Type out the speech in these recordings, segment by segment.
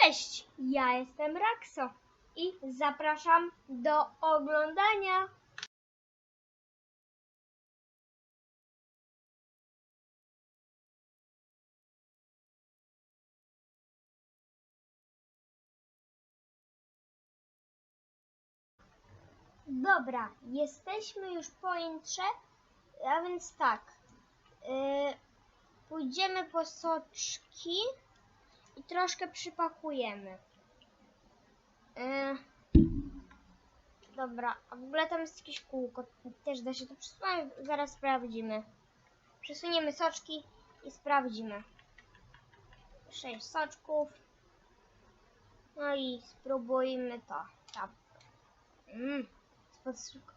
Cześć, ja jestem Rakso i zapraszam do oglądania. Dobra, jesteśmy już po intrze, a więc tak. Yy, pójdziemy po soczki i troszkę przypakujemy. Yy, dobra, a w ogóle tam jest jakieś kółko, też da się to przesunąć, zaraz sprawdzimy. Przesuniemy soczki i sprawdzimy. Sześć soczków. No i spróbujmy to. Tam. Mm.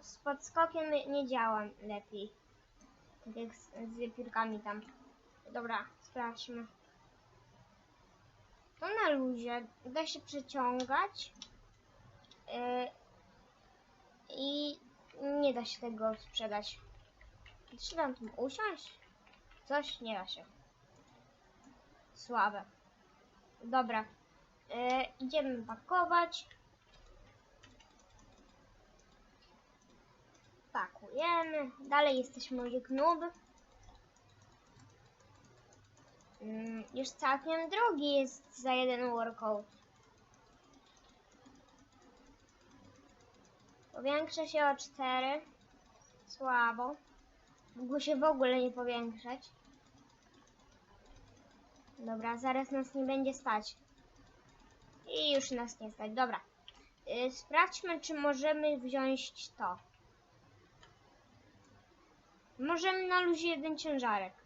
Z podskokiem nie działa lepiej. Tak jak z, z piórkami tam. Dobra, sprawdźmy. To na luzie da się przeciągać yy, i nie da się tego sprzedać. Czy tam tym usiąść? Coś nie da się. Słabe. Dobra. Yy, idziemy pakować. Pakujemy. Dalej jesteśmy jak noob. Mm, już całkiem drogi jest za jeden workout. Powiększa się o 4. Słabo. Mógł się w ogóle nie powiększać. Dobra, zaraz nas nie będzie stać. I już nas nie stać. Dobra. Yy, sprawdźmy, czy możemy wziąć to. Możemy na luzie jeden ciężarek.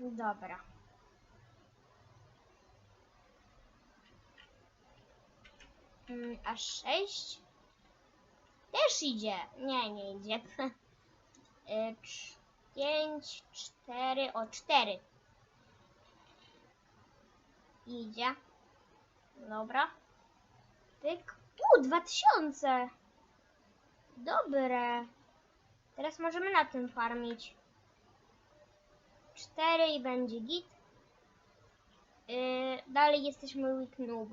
Dobra. Mm, aż sześć? Też idzie. Nie, nie idzie. Y, Pięć, cztery, o cztery. Idzie. Dobra. Pyk. U, dwa tysiące. Dobre. Teraz możemy na tym farmić. 4 i będzie git. Yy, dalej jesteśmy weak noob.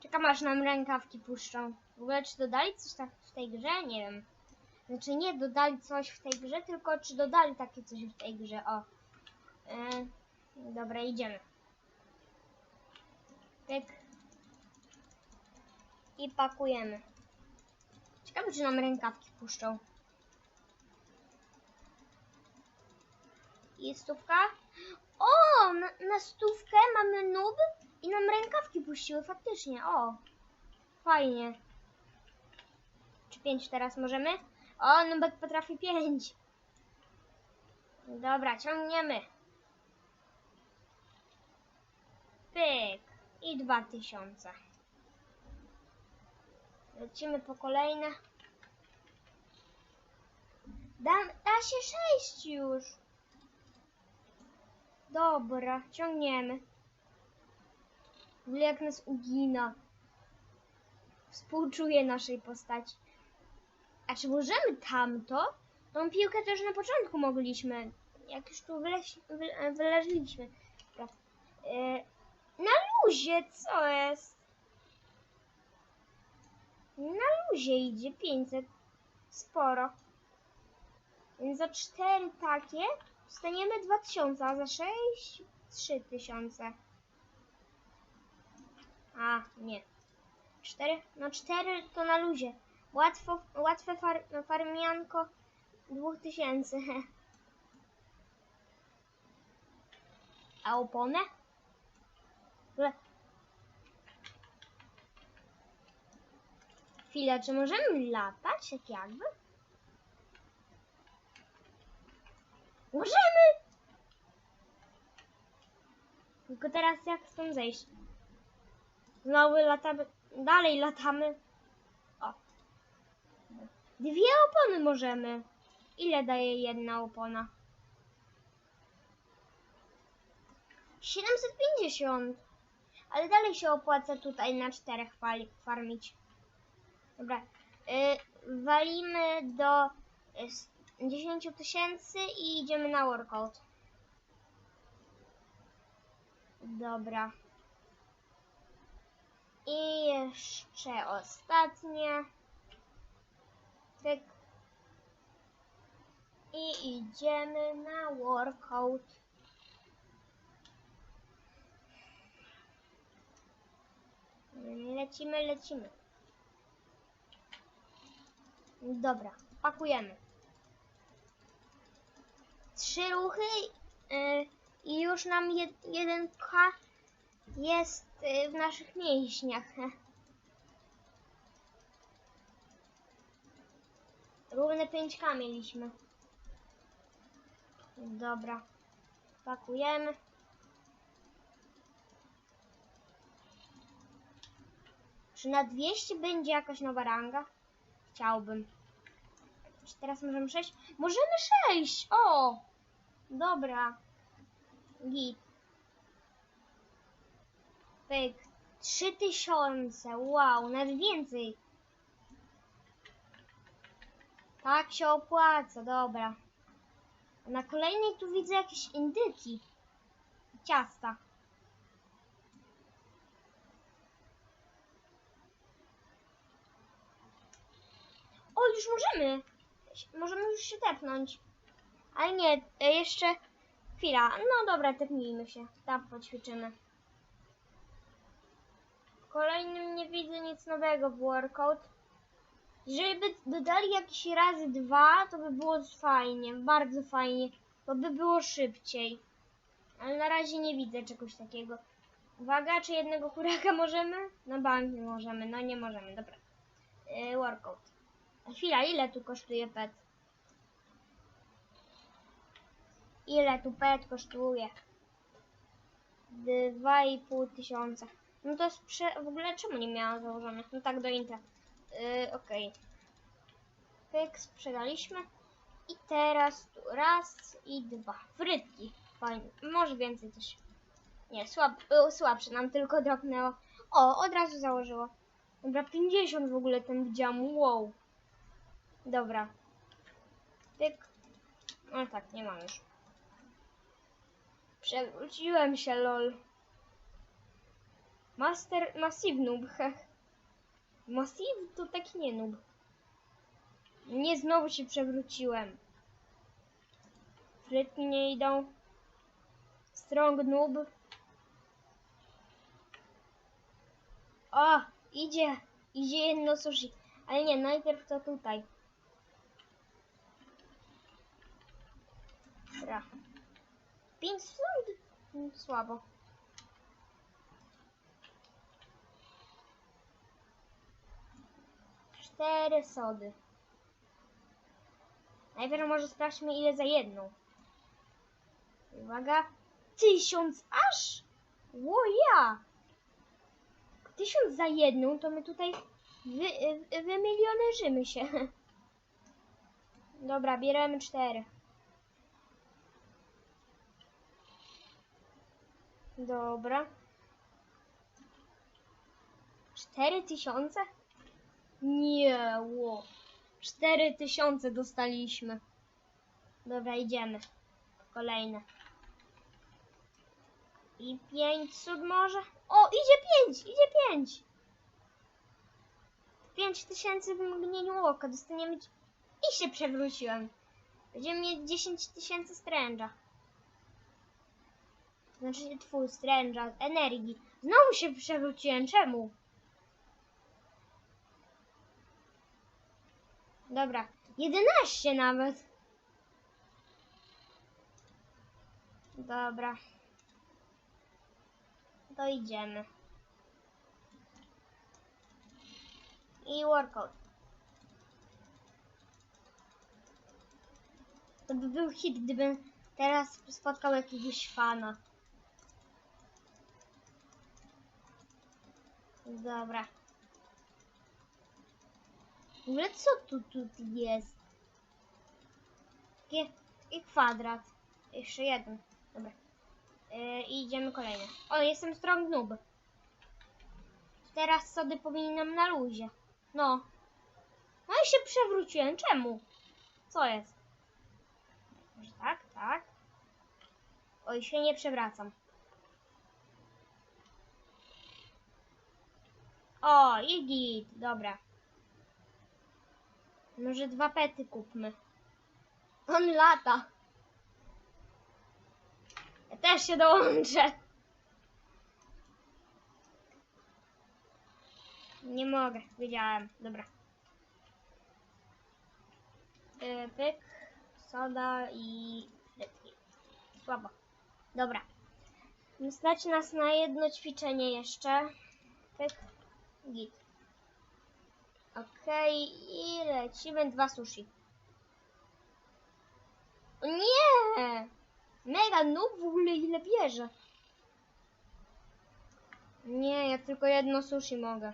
Czekam aż nam rękawki puszczą. W ogóle czy dodali coś tak w tej grze? Nie wiem. Znaczy nie dodali coś w tej grze, tylko czy dodali takie coś w tej grze. O. Yy, dobra, idziemy. Pyk. I pakujemy. Ciekawe, czy nam rękawki puszczą. I stówka. O, na, na stówkę mamy nub i nam rękawki puściły faktycznie. O, fajnie. Czy pięć teraz możemy? O, nubek potrafi pięć. Dobra, ciągniemy. Pyk. I dwa tysiące. Lecimy po kolejne. Da, da się sześć już. Dobra, ciągniemy. W jak nas ugina. Współczuję naszej postaci. A czy możemy tamto? Tą piłkę też na początku mogliśmy. Jak już tu wyleś, wy, wyleźliśmy. Dobra. E, na luzie, co jest? Na luzie idzie 500. Sporo. Więc za 4 takie dostaniemy 2000, a za 6 3000. A, nie. 4? No 4 to na luzie. Łatwo, łatwe far, farmianko 2000. A oponę? Chwilę, czy możemy latać tak jakby? Możemy! Tylko teraz jak stąd zejść? Znowu latamy, dalej latamy. O. Dwie opony możemy. Ile daje jedna opona? 750. Ale dalej się opłaca tutaj na czterech farmić. Dobra. Y, walimy do y, 10 tysięcy i idziemy na workout. Dobra. I jeszcze ostatnie. Tyk. I idziemy na workout. Lecimy, lecimy. Dobra, pakujemy. Trzy ruchy yy, i już nam jed, jeden K jest yy, w naszych mięśniach. Równe 5K mieliśmy. Dobra. Pakujemy. Czy na 200 będzie jakaś nowa ranga? Chciałbym. Czy teraz możemy 6? Możemy 6! O! Dobra. Git. Pyk. 3000. Wow, nawet więcej. Tak się opłaca, dobra. Na kolejnej tu widzę jakieś indyki. Ciasta. O, już możemy. Możemy już się tepnąć. Ale nie, e, jeszcze chwila. No dobra, tepnijmy się. Tam poćwiczymy. W kolejnym nie widzę nic nowego w workout. Jeżeli by dodali jakieś razy dwa, to by było fajnie, bardzo fajnie. To by było szybciej. Ale na razie nie widzę czegoś takiego. Uwaga, czy jednego huraka możemy? Na bank nie możemy, no nie możemy, dobra. Yy, workout. A Chwila, ile tu kosztuje pet? Ile tu pet kosztuje? Dwa i pół tysiąca. No to w ogóle czemu nie miałam założonych? No tak do Intra. Yy, Okej. Pyk, sprzedaliśmy. I teraz tu raz i dwa. Frytki. Fajnie. Może więcej też. Nie, słab, y, słabsze nam tylko dropnęło. O, od razu założyło. Dobra, 50 w ogóle ten widziałam. Wow. Dobra. Pyk. No tak, nie mam już. Przewróciłem się, lol. Master, Massive Noob, heh. Massive to taki nie noob. Nie, znowu się przewróciłem. Frytki nie idą. Strong noob. O, idzie. Idzie jedno sushi. Ale nie, najpierw to tutaj. Dobra. Pięć stąd? Mm, Słabo. Cztery sody. Najpierw może sprawdźmy ile za jedną. Uwaga. Tysiąc aż? Ło ja! Tysiąc za jedną, to my tutaj wy, wymilionerzymy się. Dobra, bierzemy cztery. Dobra. Cztery tysiące? Nie, ło. Cztery tysiące dostaliśmy. Dobra, idziemy. Kolejne. I pięć cud może? O, idzie pięć, idzie pięć. Pięć tysięcy w mgnieniu oka. Dostaniemy... I się przewróciłem. Będziemy mieć 10 tysięcy stręża. Znaczy, twój stręża, energii. Znowu się przewróciłem, czemu? Dobra, 11 nawet. Dobra. To idziemy. I workout. To by był hit, gdybym teraz spotkał jakiegoś fana. Dobra. W ogóle co tu, tu jest? Takie, i kwadrat. Jeszcze jeden. Dobra. Yy, idziemy kolejny. O, jestem strong noob. Teraz sody powinny nam na luzie. No. No i się przewróciłem. Czemu? Co jest? Może tak? Tak? Oj, się nie przewracam. O, i git, dobra. Może dwa pety kupmy. On lata. Ja też się dołączę. Nie mogę, wiedziałem. Dobra. Yy, Pyk, soda i frytki. Słabo. Dobra. Stać nas na jedno ćwiczenie jeszcze. Pyk, git. Okej, i lecimy dwa sushi. Nie! Mega noob w ogóle ile bierze. Nie, ja tylko jedno sushi mogę.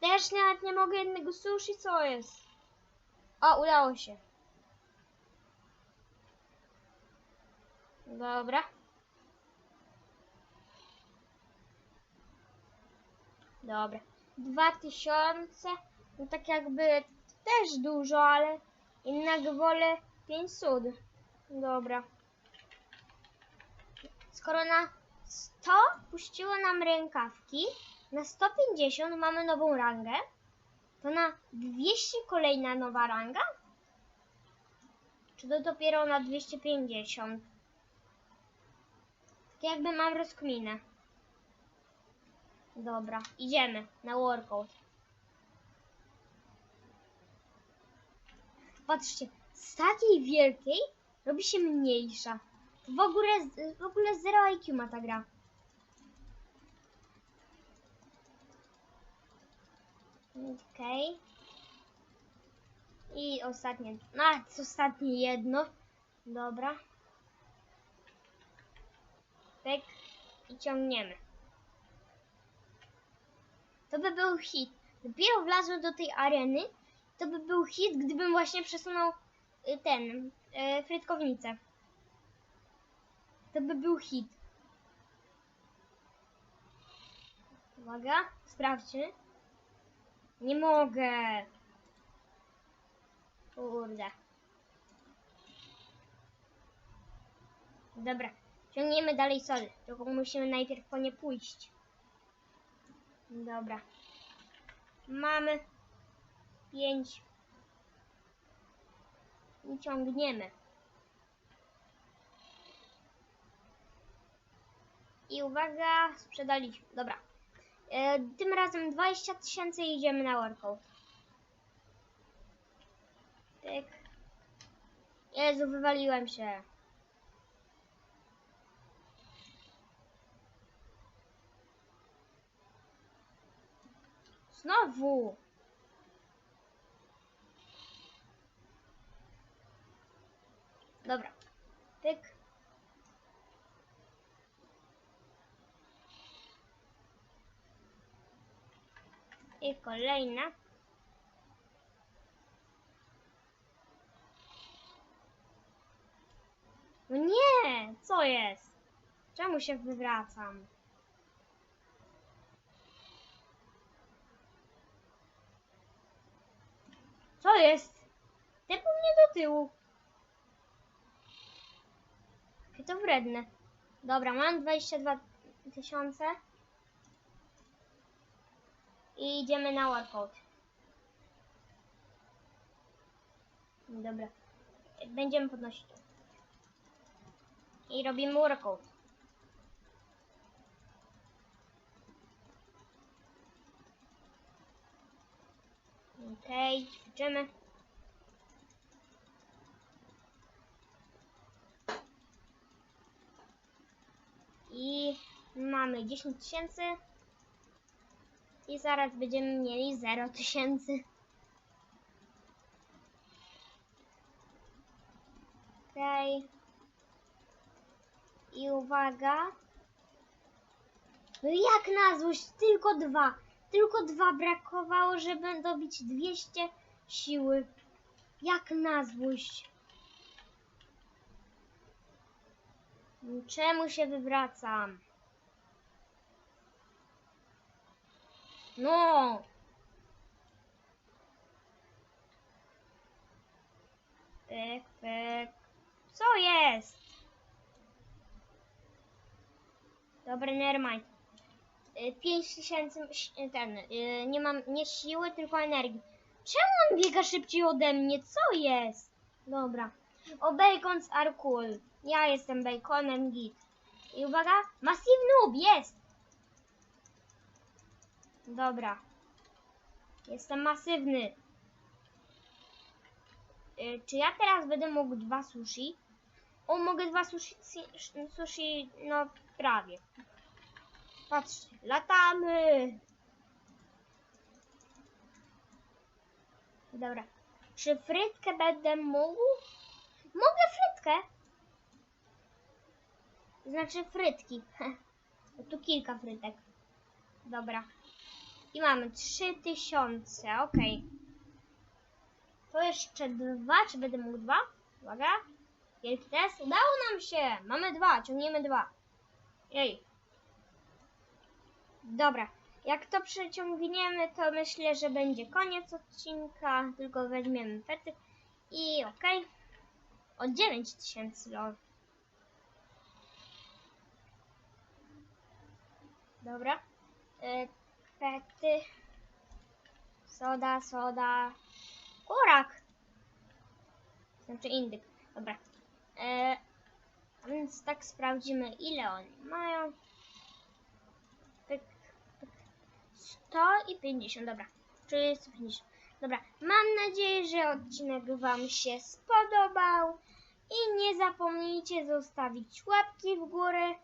Też nawet nie mogę jednego sushi, co jest? O, udało się. Dobra. Dobra. Dwa tysiące. No tak jakby też dużo, ale jednak wolę pięć sud. Dobra. Skoro na 100 puściło nam rękawki, na 150 mamy nową rangę, to na 200 kolejna nowa ranga? Czy to dopiero na 250? Tak jakby mam rozkminę. Dobra, idziemy na workout. Patrzcie, z takiej wielkiej robi się mniejsza. W ogóle, w ogóle 0 IQ ma ta gra. Okej. I ostatnie, co ostatnie jedno. Dobra. Pyk i ciągniemy. To by był hit. Dopiero wlazłem do tej areny, to by był hit, gdybym właśnie przesunął y, ten, y, frytkownicę. To by był hit. Uwaga, sprawdźmy. Nie mogę. Kurde. Dobra, ciągniemy dalej sody, tylko musimy najpierw po nie pójść. Dobra. Mamy pięć. I ciągniemy. I uwaga, sprzedaliśmy. Dobra. E, tym razem 20 tysięcy idziemy na workout. Tyk. Jezu, wywaliłem się. Znowu. Dobra. Pyk. I kolejna. Nie! Co jest? Czemu się wywracam? Co jest? Tepł mnie do tyłu. Jakie to wredne. Dobra, mam 22 tysiące. I idziemy na workout. Dobra. Będziemy podnosić. I robimy workout. Okej, ćwiczymy. I mamy 10 tysięcy. I zaraz będziemy mieli 0 tysięcy. Okej. I uwaga. No jak na złość? Tylko dwa. Tylko dwa brakowało, żeby dobić 200 siły. Jak na złość. Czemu się wywracam? No! Pyk, pyk. Co jest? Dobra, nevermind. 5 tysięcy, ś- ten, y, nie mam, nie siły, tylko energii. Czemu on biega szybciej ode mnie? Co jest? Dobra. O, bacons are cool. Ja jestem baconem git. I uwaga, massive noob, jest! Dobra. Jestem masywny. Y, czy ja teraz będę mógł dwa sushi? O, mogę dwa sushi, sushi no prawie. Patrzcie, latamy! Dobra. Czy frytkę będę mógł? Mogę frytkę! Znaczy frytki. tu kilka frytek. Dobra. I mamy 3000, okej. To jeszcze dwa, czy będę mógł dwa? Uwaga. Wielki test. Udało nam się! Mamy dwa, ciągniemy dwa. Jej. Dobra. Jak to przeciągniemy, to myślę, że będzie koniec odcinka. Tylko weźmiemy pety. I okej. O 9000 lol. Dobra. Y, pety. Soda, soda. Kurak. Znaczy indyk. Dobra. A więc tak sprawdzimy, ile oni mają. Pyk, pyk. 100 i 50, dobra. Czyli 150. Dobra, mam nadzieję, że odcinek Wam się spodobał. I nie zapomnijcie zostawić łapki w górę